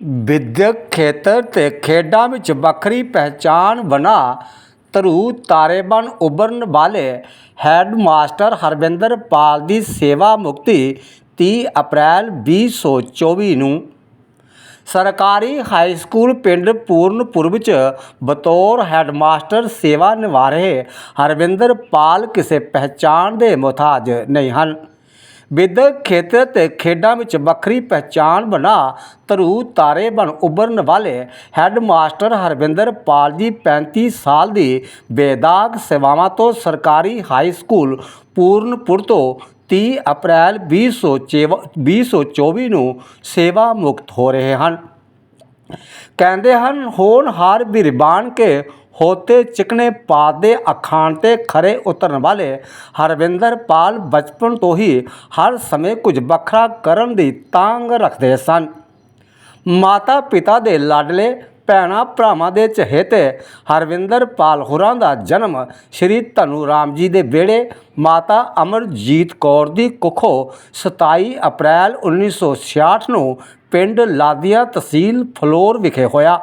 ਵਿੱਦਿਅਕ ਖੇਤਰ ਅਤੇ ਖੇਡਾਂ ਵਿੱਚ ਵੱਖਰੀ ਪਹਿਚਾਣ ਬਣਾ ਧਰੂ ਤਾਰੇ ਬਣ ਉੱਭਰਨ ਵਾਲੇ ਹੈੱਡਮਾਸਟਰ ਹਰਵਿੰਦਰ ਪਾਲ ਦੀ ਸੇਵਾ ਮੁਕਤੀ ਤੀਹ ਅਪ੍ਰੈਲ 2024 ਨੂੰ ਸਰਕਾਰੀ ਹਾਈ ਸਕੂਲ ਪਿੰਡ ਪੂਰਨਪੁਰ ਵਿੱਚ ਬਤੌਰ ਹੈੱਡਮਾਸਟਰ ਸੇਵਾ ਨਿਭਾ ਰਹੇ ਹਰਵਿੰਦਰ ਪਾਲ ਕਿਸੇ ਪਹਿਚਾਣ ਦੇ ਮੁਹਤਾਜ ਨਹੀਂ ਹਨ। ਵਿਦਿਅਕ ਖੇਤਰ ਤੇ ਖੇਡਾਂ ਵਿੱਚ ਵੱਖਰੀ ਪਹਿਚਾਣ ਬਣਾ ਧਰੂ ਤਾਰੇ ਬਣ ਉੱਭਰਨ ਵਾਲੇ ਹੈੱਡਮਾਸਟਰ ਹਰਵਿੰਦਰ ਪਾਲ ਜੀ 35 ਸਾਲ ਦੀ ਬੇਦਾਗ ਸੇਵਾਵਾਂ ਤੋਂ ਸਰਕਾਰੀ ਹਾਈ ਸਕੂਲ ਪੂਰਨਪੁਰ ਤੋਂ 30 ਅਪ੍ਰੈਲ 2024 2024 ਨੂੰ ਸੇਵਾ ਮੁਕਤ ਹੋ ਰਹੇ ਹਨ। ਕਹਿੰਦੇ ਹਨ, ਹੋਣਹਾਰ ਬਿਰਬਾਨ ਕੇ ਹੋਤੇ ਚਿਕਨੇ ਪਾਤ ਦੇ ਅਖਾਣ ਤੇ ਖਰੇ ਉਤਰਨ ਵਾਲੇ ਹਰਵਿੰਦਰ ਪਾਲ ਬਚਪਨ ਤੋਂ ਹੀ ਹਰ ਸਮੇਂ ਕੁਝ ਵੱਖਰਾ ਕਰਨ ਦੀ ਤਾਂਗ ਰੱਖਦੇ ਸਨ। ਮਾਤਾ ਪਿਤਾ ਦੇ ਲਾਡਲੇ, ਭੈਣਾਂ ਭਰਾਵਾਂ ਦੇ ਚਹੇਤੇ ਹਰਵਿੰਦਰ ਪਾਲ ਹੋਰਾਂ ਦਾ ਜਨਮ ਸ਼੍ਰੀ ਧਨੂ ਰਾਮ ਜੀ ਦੇ ਵਿਹੜੇ, ਮਾਤਾ ਅਮਰਜੀਤ ਕੌਰ ਦੀ ਕੁੱਖੋਂ 27 ਅਪ੍ਰੈਲ 1966 ਨੂੰ ਪਿੰਡ ਲਾਦੀਆਂ ਤਹਿਸੀਲ ਫਲੋਰ ਵਿਖੇ ਹੋਇਆ।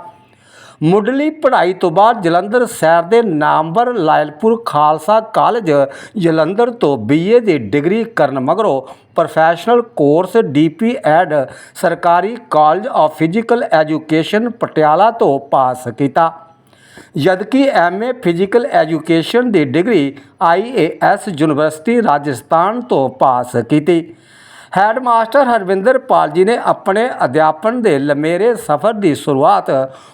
ਮੁੱਢਲੀ ਪੜ੍ਹਾਈ ਤੋਂ ਬਾਅਦ ਜਲੰਧਰ ਸ਼ਹਿਰ ਦੇ ਨਾਮਵਰ ਲਾਇਲਪੁਰ ਖਾਲਸਾ ਕਾਲਜ ਜਲੰਧਰ ਤੋਂ ਬੀਏ ਦੀ ਡਿਗਰੀ ਕਰਨ ਮਗਰੋਂ ਪ੍ਰੋਫੈਸ਼ਨਲ ਕੋਰਸ ਡੀਪੀ ਐਡ ਸਰਕਾਰੀ college of physical education Patiala ਤੋਂ ਪਾਸ ਕੀਤਾ। ਜਦਕਿ ਐਮਏ ਫਿਜ਼ੀਕਲ ਐਜੂਕੇਸ਼ਨ ਦੀ ਡਿਗਰੀ ਆਈਏਐਸ ਯੂਨੀਵਰਸਿਟੀ ਰਾਜਸਥਾਨ ਤੋਂ ਪਾਸ ਕੀਤੀ। ਹੈੱਡਮਾਸਟਰ ਹਰਵਿੰਦਰ ਪਾਲ ਜੀ ਨੇ ਆਪਣੇ ਅਧਿਆਪਨ ਦੇ ਲੰਮੇਰੇ ਸਫ਼ਰ ਦੀ ਸ਼ੁਰੂਆਤ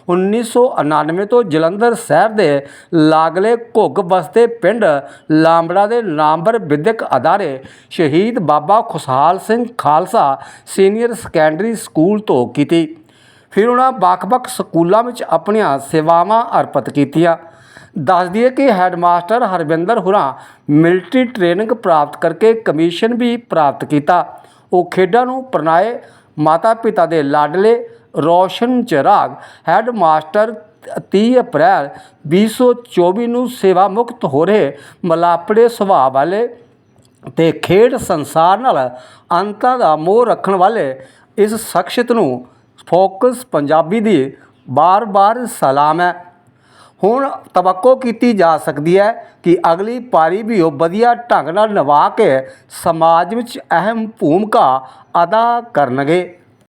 1999 ਤੋਂ ਜਲੰਧਰ ਸ਼ਹਿਰ ਦੇ ਲਾਗਲੇ ਘੁੱਗ ਬਸਤੇ ਪਿੰਡ ਲਾਂਬੜਾ ਦੇ ਨਾਮਵਰ ਵਿਦਿਅਕ ਅਦਾਰੇ Shaheed Baba Khushal Singh Khalsa senior secondary school ਤੋਂ ਕੀਤੀ। ਫਿਰ ਉਹਨਾਂ ਵੱਖ-ਵੱਖ ਸਕੂਲਾਂ ਵਿੱਚ ਆਪਣੀਆਂ ਸੇਵਾਵਾਂ ਅਰਪਿਤ ਕੀਤੀਆਂ। ਦੱਸ ਦਈਏ ਕਿ ਹੈੱਡਮਾਸਟਰ ਹਰਵਿੰਦਰ ਹੁਰਾਂ ਮਿਲਟਰੀ ਟ੍ਰੇਨਿੰਗ ਪ੍ਰਾਪਤ ਕਰਕੇ ਕਮਿਸ਼ਨ ਵੀ ਪ੍ਰਾਪਤ ਕੀਤਾ। ਉਹ ਖੇਡਾਂ ਨੂੰ ਪ੍ਰਣਾਏ ਮਾਤਾ ਪਿਤਾ ਦੇ ਲਾਡਲੇ ਰੋਸ਼ਨ ਚਿਰਾਗ, ਹੈੱਡਮਾਸਟਰ 30 ਅਪ੍ਰੈਲ 2024 ਨੂੰ ਸੇਵਾ ਮੁਕਤ ਹੋ ਰਹੇ ਮਲਾਪੜੇ ਸੁਭਾਅ ਵਾਲੇ ਤੇ ਖੇਡ ਸੰਸਾਰ ਨਾਲ ਅੰਤਾਂ ਦਾ ਮੋਹ ਰੱਖਣ ਵਾਲੇ ਇਸ ਸ਼ਖਸੀਅਤ ਨੂੰ ਫੋਕਸ ਪੰਜਾਬੀ ਦੀ ਬਾਰ-ਬਾਰ ਸਲਾਮ ਹੈ। ਹੁਣ ਤਵੱਕੋ ਕੀਤੀ ਜਾ ਸਕਦੀ ਹੈ ਕਿ ਅਗਲੀ ਪਾਰੀ ਵੀ ਉਹ ਵਧੀਆ ਢੰਗ ਨਾਲ ਨਿਭਾ ਕੇ ਸਮਾਜ ਵਿੱਚ ਅਹਿਮ ਭੂਮਿਕਾ ਅਦਾ ਕਰਨਗੇ।